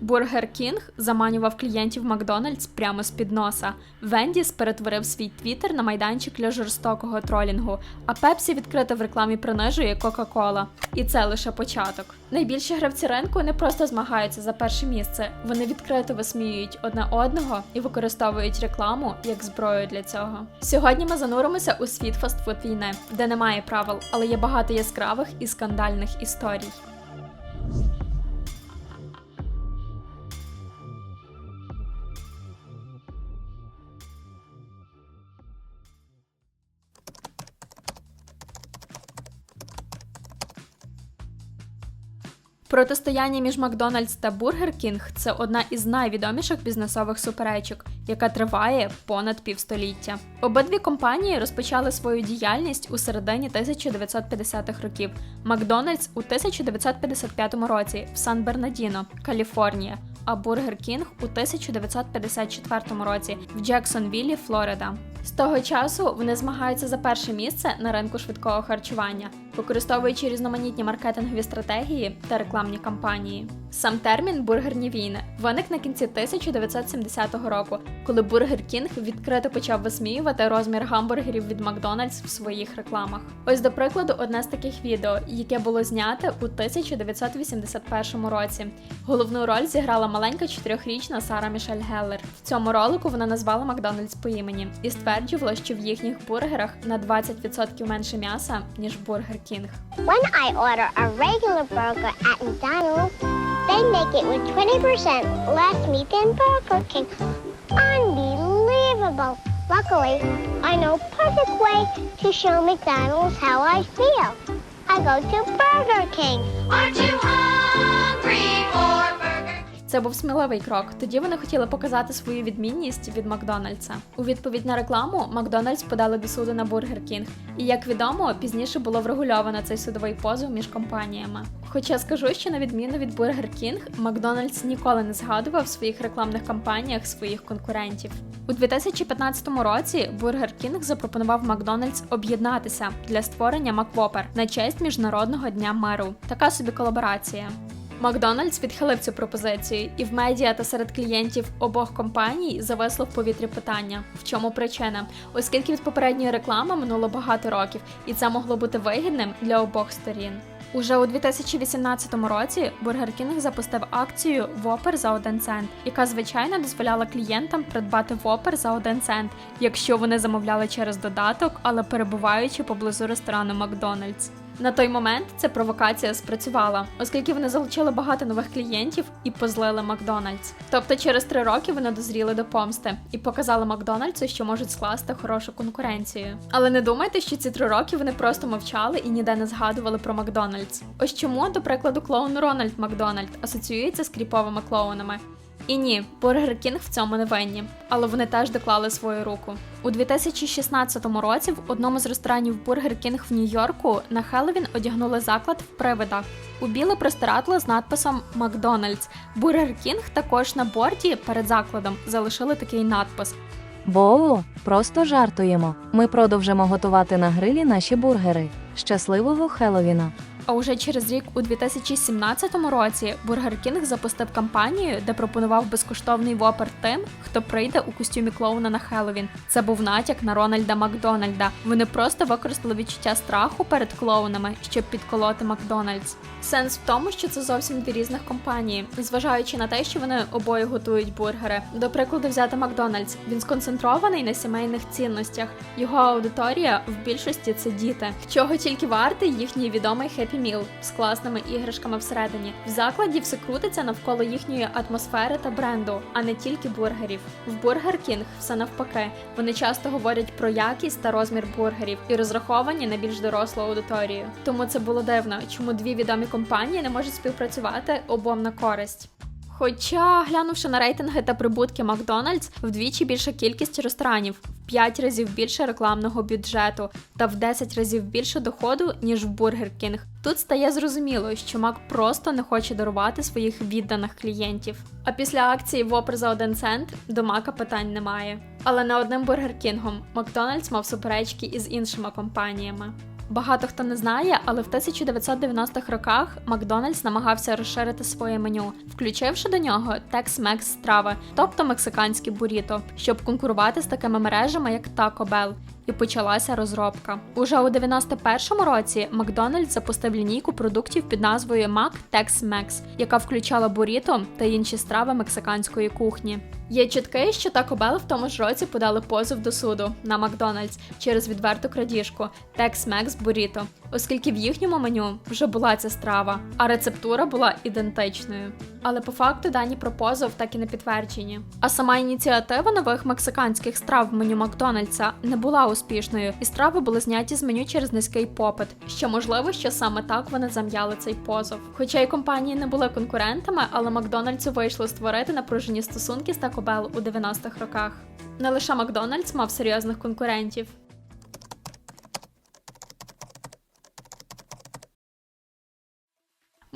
Бургер Кінг заманював клієнтів Макдональдс прямо з під носа. Вендіс перетворив свій твіттер на майданчик для жорстокого тролінгу, а Пепсі відкрито в рекламі принижує Кока-Кола. І це лише початок. Найбільші гравці ринку не просто змагаються за перше місце, вони відкрито висміюють одне одного і використовують рекламу як зброю для цього. Сьогодні ми зануримося у світ фастфуд війни, де немає правил, але є багато яскравих і скандальних історій. Протистояння між Макдональдс та Бургер Кінг це одна із найвідоміших бізнесових суперечок, яка триває понад півстоліття. Обидві компанії розпочали свою діяльність у середині 1950-х років. Макдональдс у 1955 році в Сан-Бернадіно, Каліфорнія, а Бургер Кінг у 1954 році в Джексонвіллі, Флорида. З того часу вони змагаються за перше місце на ринку швидкого харчування, використовуючи різноманітні маркетингові стратегії та рекламні кампанії. Сам термін бургерні війни виник на кінці 1970 року, коли Бургер Кінг відкрито почав висміювати розмір гамбургерів від Макдональдс в своїх рекламах. Ось до прикладу, одне з таких відео, яке було зняте у 1981 році. Головну роль зіграла маленька чотирьохрічна Сара Мішель Геллер. В цьому ролику вона назвала Макдональдс по імені і стверджувала, що в їхніх бургерах на 20% менше м'яса, ніж Бургер King. When I order a regular burger at McDonald's, they make it with 20% less meat than Burger King. Unbelievable! Luckily, I know perfect way to show McDonald's how I feel. I go to Burger King. Aren't you hungry Це був сміливий крок. Тоді вони хотіли показати свою відмінність від Макдональдса. У відповідь на рекламу Макдональдс подали до суду на Бургер Кінг. І як відомо, пізніше було врегульовано цей судовий позов між компаніями. Хоча скажу, що на відміну від Бургер Кінг, Макдональдс ніколи не згадував в своїх рекламних кампаніях своїх конкурентів. У 2015 році Бургер Кінг запропонував Макдональдс об'єднатися для створення Маквопер на честь міжнародного дня миру. Така собі колаборація. Макдональдс відхилив цю пропозицію, і в медіа та серед клієнтів обох компаній зависло в повітрі питання, в чому причина, оскільки від попередньої реклами минуло багато років, і це могло бути вигідним для обох сторін. Уже у 2018 році Burger King запустив акцію Вопер за 1 цент, яка звичайно дозволяла клієнтам придбати Вопер за 1 цент, якщо вони замовляли через додаток, але перебуваючи поблизу ресторану Макдональдс. На той момент ця провокація спрацювала, оскільки вони залучили багато нових клієнтів і позлили Макдональдс. Тобто через три роки вони дозріли до помсти і показали Макдональдсу, що можуть скласти хорошу конкуренцію. Але не думайте, що ці три роки вони просто мовчали і ніде не згадували про Макдональдс. Ось чому, до прикладу, клоун Рональд Макдональд асоціюється з кріповими клоунами. І ні, Бургер Кінг в цьому не винні, але вони теж доклали свою руку. У 2016 році в одному з ресторанів Бургер Кінг в Нью-Йорку на Хеллоуін одягнули заклад в привидах. У біле простирадло з надписом Макдональдс. Бургер Кінг також на борті перед закладом залишили такий надпис. Воу, просто жартуємо. Ми продовжимо готувати на грилі наші бургери. Щасливого Хеловіна! А уже через рік, у 2017 році, Бургер Кінг запустив кампанію, де пропонував безкоштовний вопер тим, хто прийде у костюмі клоуна на Хеллоуін. Це був натяк на Рональда Макдональда. Вони просто використали відчуття страху перед клоунами, щоб підколоти Макдональдс. Сенс в тому, що це зовсім дві різних компанії, зважаючи на те, що вони обоє готують бургери. До прикладу, взяти Макдональдс. Він сконцентрований на сімейних цінностях. Його аудиторія в більшості це діти. Чого тільки вартий їхній відомий Happy Meal з класними іграшками всередині. В закладі все крутиться навколо їхньої атмосфери та бренду, а не тільки бургерів. В Бургер Кінг все навпаки. Вони часто говорять про якість та розмір бургерів і розраховані на більш дорослу аудиторію. Тому це було дивно, чому дві відомі компанії не можуть співпрацювати обом на користь. Хоча, глянувши на рейтинги та прибутки Макдональдс, вдвічі більша кількість ресторанів, 5 разів більше рекламного бюджету та в 10 разів більше доходу, ніж в Burger King. Тут стає зрозуміло, що Мак просто не хоче дарувати своїх відданих клієнтів. А після акції Вопер за 1 цент до Мака питань немає. Але не одним Бургер Кінгом Макдональдс мав суперечки із іншими компаніями. Багато хто не знає, але в 1990-х роках Макдональдс намагався розширити своє меню, включивши до нього Tex-Mex страви, тобто мексиканські буріто, щоб конкурувати з такими мережами, як Taco Bell. І почалася розробка. Уже у 91-му році Макдональдс запустив лінійку продуктів під назвою Mac Tex-Mex, яка включала буріто та інші страви мексиканської кухні. Є чутки, що Taco Bell в тому ж році подали позов до суду на Макдональдс через відверту крадіжку Tex-Mex Burrito, оскільки в їхньому меню вже була ця страва, а рецептура була ідентичною. Але по факту дані про позов так і не підтверджені. А сама ініціатива нових мексиканських страв в меню Макдональдса не була успішною, і страви були зняті з меню через низький попит. Що можливо, що саме так вони зам'яли цей позов. Хоча й компанії не були конкурентами, але Макдональдсу вийшло створити напружені стосунки з Taco Bell у 90-х роках. Не лише Макдональдс мав серйозних конкурентів.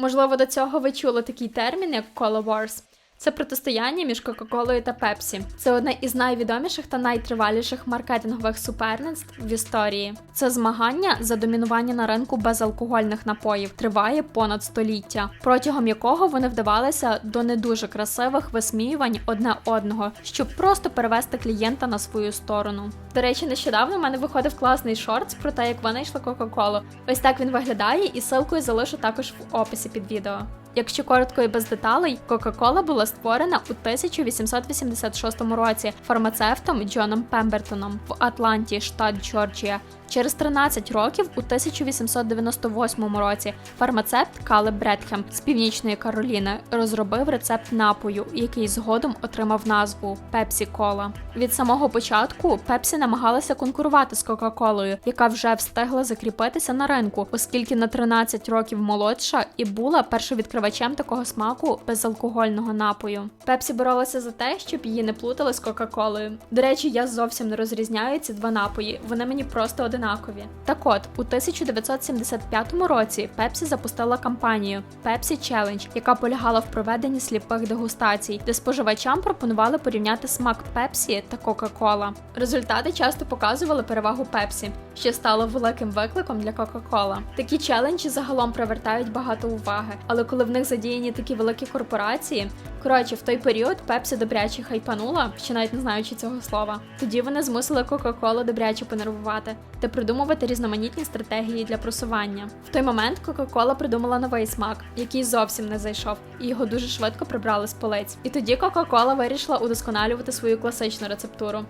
Можливо, до цього ви чули такий термін, як Color Wars. Це протистояння між Кока-Колою та Пепсі. Це одне із найвідоміших та найтриваліших маркетингових суперництв в історії. Це змагання за домінування на ринку безалкогольних напоїв триває понад століття, протягом якого вони вдавалися до не дуже красивих висміювань одне одного, щоб просто перевести клієнта на свою сторону. До речі, нещодавно в мене виходив класний шортс про те, як вони йшли Кока-Колу. Ось так він виглядає, і ссылку залишу також в описі під відео. Якщо коротко і без деталей, Кока-Кола була створена у 1886 році фармацевтом Джоном Пембертоном в Атланті, штат Джорджія. Через 13 років у 1898 році фармацевт Калеб Бретхем з північної Кароліни розробив рецепт напою, який згодом отримав назву Пепсі Кола. Від самого початку Пепсі намагалася конкурувати з Кока-Колою, яка вже встигла закріпитися на ринку, оскільки на 13 років молодша і була першовідкривачем такого смаку безалкогольного напою. Пепсі боролася за те, щоб її не плутали з Кока-Колою. До речі, я зовсім не розрізняю ці два напої. Вони мені просто одинакові. Так от, у 1975 році Пепсі запустила кампанію Pepsi Challenge, яка полягала в проведенні сліпих дегустацій, де споживачам пропонували порівняти смак Пепсі та Кока-Кола. Результати часто показували перевагу Пепсі, що стало великим викликом для Кока-Кола. Такі челенджі загалом привертають багато уваги, але коли в них задіяні такі великі корпорації, коротше, в той період Пепсі добряче хайпанула, ще навіть не знаючи цього слова. Тоді вони змусили Кока-Колу добряче понервувати та придумувати різноманітні стратегії для просування. В той момент Кока-Кола придумала новий смак, який зовсім не зайшов, і його дуже швидко прибрали з полиць. І тоді Кока-Кола вирішила удосконалювати свою класичну рецептуру.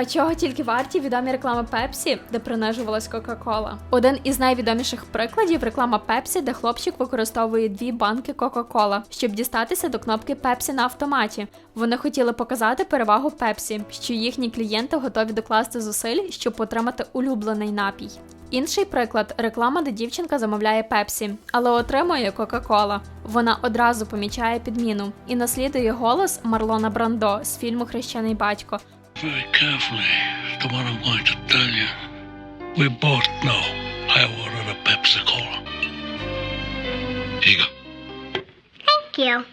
А чого тільки варті відомі реклами Пепсі, де принижувалась Кока-Кола? Один із найвідоміших прикладів реклама Пепсі, де хлопчик використовує дві банки Кока-Кола, щоб дістатися до кнопки Пепсі на автоматі. Вони хотіли показати перевагу Пепсі, що їхні клієнти готові докласти зусиль, щоб отримати улюблений напій. Інший приклад реклама, де дівчинка замовляє Пепсі, але отримує Кока-Кола. Вона одразу помічає підміну і наслідує голос Марлона Брандо з фільму Хрещений батько, very carefully to what I'm going to tell you. We both know I ordered a Pepsi Cola. Here you go. Thank you.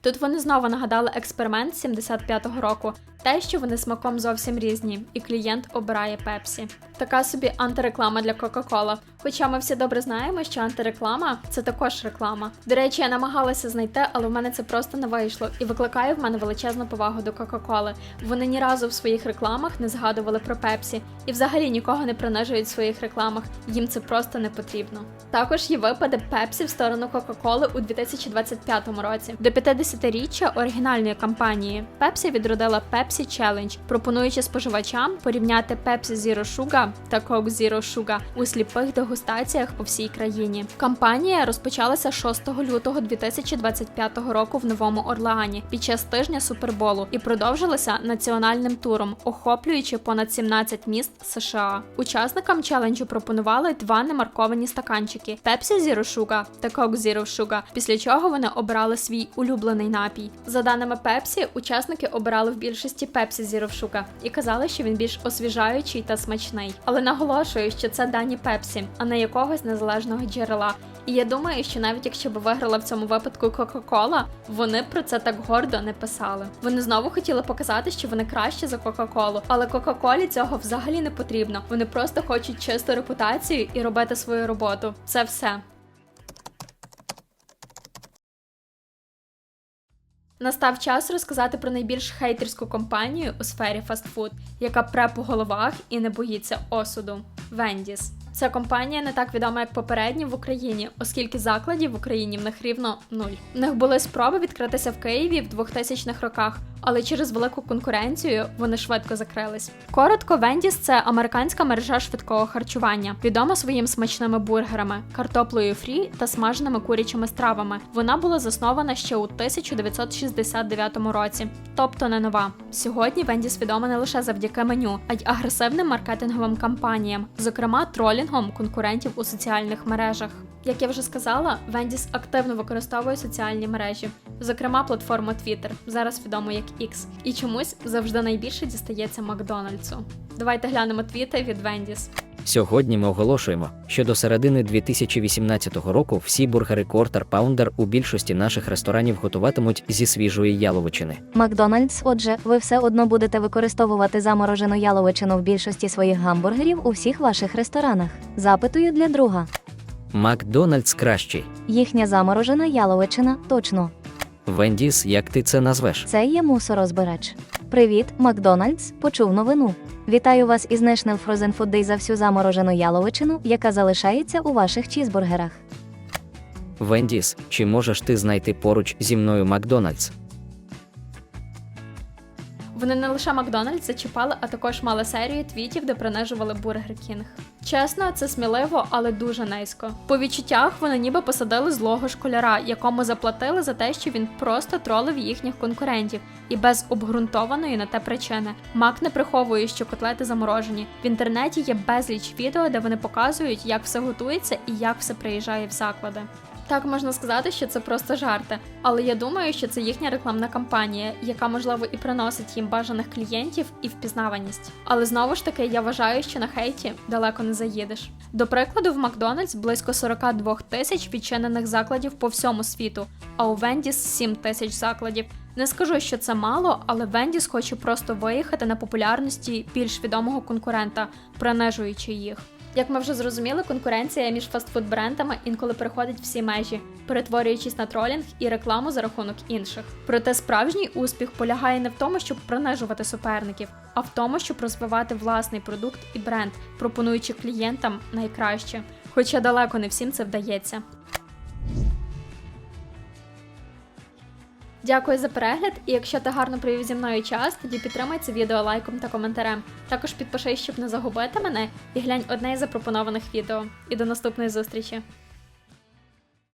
Тут вони знову нагадали експеримент 75-го року, те, що вони смаком зовсім різні, і клієнт обирає Пепсі. Така собі антиреклама для Кока-Кола. Хоча ми всі добре знаємо, що антиреклама це також реклама. До речі, я намагалася знайти, але в мене це просто не вийшло і викликає в мене величезну повагу до Кока-Коли. Вони ні разу в своїх рекламах не згадували про Пепсі і взагалі нікого не принижують в своїх рекламах. Їм це просто не потрібно. Також є випади Пепсі в сторону Кока-Коли у 2025 році. До 50-річчя оригінальної кампанії Пепсі відродила Pepsi Challenge, пропонуючи споживачам порівняти Pepsi Zero Sugar та Coke Zero Sugar у сліпих дегустаціях по всій країні. Кампанія розпочалася 6 лютого 2025 року в Новому Орлеані під час тижня Суперболу і продовжилася національним туром, охоплюючи понад 17 міст США. Учасникам челенджу пропонували два немарковані стаканчики Pepsi Zero Sugar та Coke Zero Sugar, після чого вони обрали свій улюблений напій. За даними Pepsi, учасники обирали в більшості якості пепсі з Рошука і казали, що він більш освіжаючий та смачний. Але наголошую, що це дані пепсі, а не якогось незалежного джерела. І я думаю, що навіть якщо б виграла в цьому випадку Кока-Кола, вони про це так гордо не писали. Вони знову хотіли показати, що вони краще за Кока-Колу, але Кока-Колі цього взагалі не потрібно. Вони просто хочуть чисту репутацію і робити свою роботу. Це все. Настав час розказати про найбільш хейтерську компанію у сфері фастфуд, яка пре по головах і не боїться осуду. Вендіс. Ця компанія не так відома, як попередні в Україні, оскільки закладів в Україні в них рівно нуль. В них були спроби відкритися в Києві в 2000-х роках, але через велику конкуренцію вони швидко закрились. Коротко, Вендіс це американська мережа швидкого харчування, відома своїм смачними бургерами, картоплею фрі та смаженими курячими стравами. Вона була заснована ще у 1969 році, тобто не нова. Сьогодні Вендіс відома не лише завдяки меню, а й агресивним маркетинговим кампаніям, зокрема тролінгом конкурентів у соціальних мережах. Як я вже сказала, Вендіс активно використовує соціальні мережі, зокрема платформу Twitter, зараз відому як X, і чомусь завжди найбільше дістається Макдональдсу. Давайте глянемо твіти від Вендіс. Сьогодні ми оголошуємо, що до середини 2018 року всі бургери Quarter Pounder у більшості наших ресторанів готуватимуть зі свіжої яловичини. Макдональдс, отже, ви все одно будете використовувати заморожену яловичину в більшості своїх гамбургерів у всіх ваших ресторанах. Запитую для друга. Макдональдс кращий. Їхня заморожена яловичина точно. Вендіс, як ти це назвеш? Це є мусорозбирач. Привіт, Макдональдс, почув новину. Вітаю вас із National Frozen Food Day за всю заморожену яловичину, яка залишається у ваших чізбургерах. Вендіс, чи можеш ти знайти поруч зі мною Макдональдс? Вони не лише Макдональдс зачіпали, а також мали серію твітів, де принижували Бургер Кінг. Чесно, це сміливо, але дуже низько. По відчуттях вони ніби посадили злого школяра, якому заплатили за те, що він просто тролив їхніх конкурентів, і без обґрунтованої на те причини. Мак не приховує, що котлети заморожені. В інтернеті є безліч відео, де вони показують, як все готується і як все приїжджає в заклади. Так можна сказати, що це просто жарти, але я думаю, що це їхня рекламна кампанія, яка можливо і приносить їм бажаних клієнтів і впізнаваність. Але знову ж таки, я вважаю, що на хейті далеко не заїдеш. До прикладу, в Макдональдс близько 42 тисяч відчинених закладів по всьому світу, а у Вендіс 7 тисяч закладів. Не скажу, що це мало, але Вендіс хоче просто виїхати на популярності більш відомого конкурента, принижуючи їх. Як ми вже зрозуміли, конкуренція між фастфуд-брендами інколи переходить всі межі, перетворюючись на тролінг і рекламу за рахунок інших. Проте справжній успіх полягає не в тому, щоб принижувати суперників, а в тому, щоб розвивати власний продукт і бренд, пропонуючи клієнтам найкраще. Хоча далеко не всім це вдається. Дякую за перегляд, і якщо ти гарно провів зі мною час, тоді підтримай це відео лайком та коментарем. Також підпишись, щоб не загубити мене, і глянь одне із запропонованих відео. І до наступної зустрічі!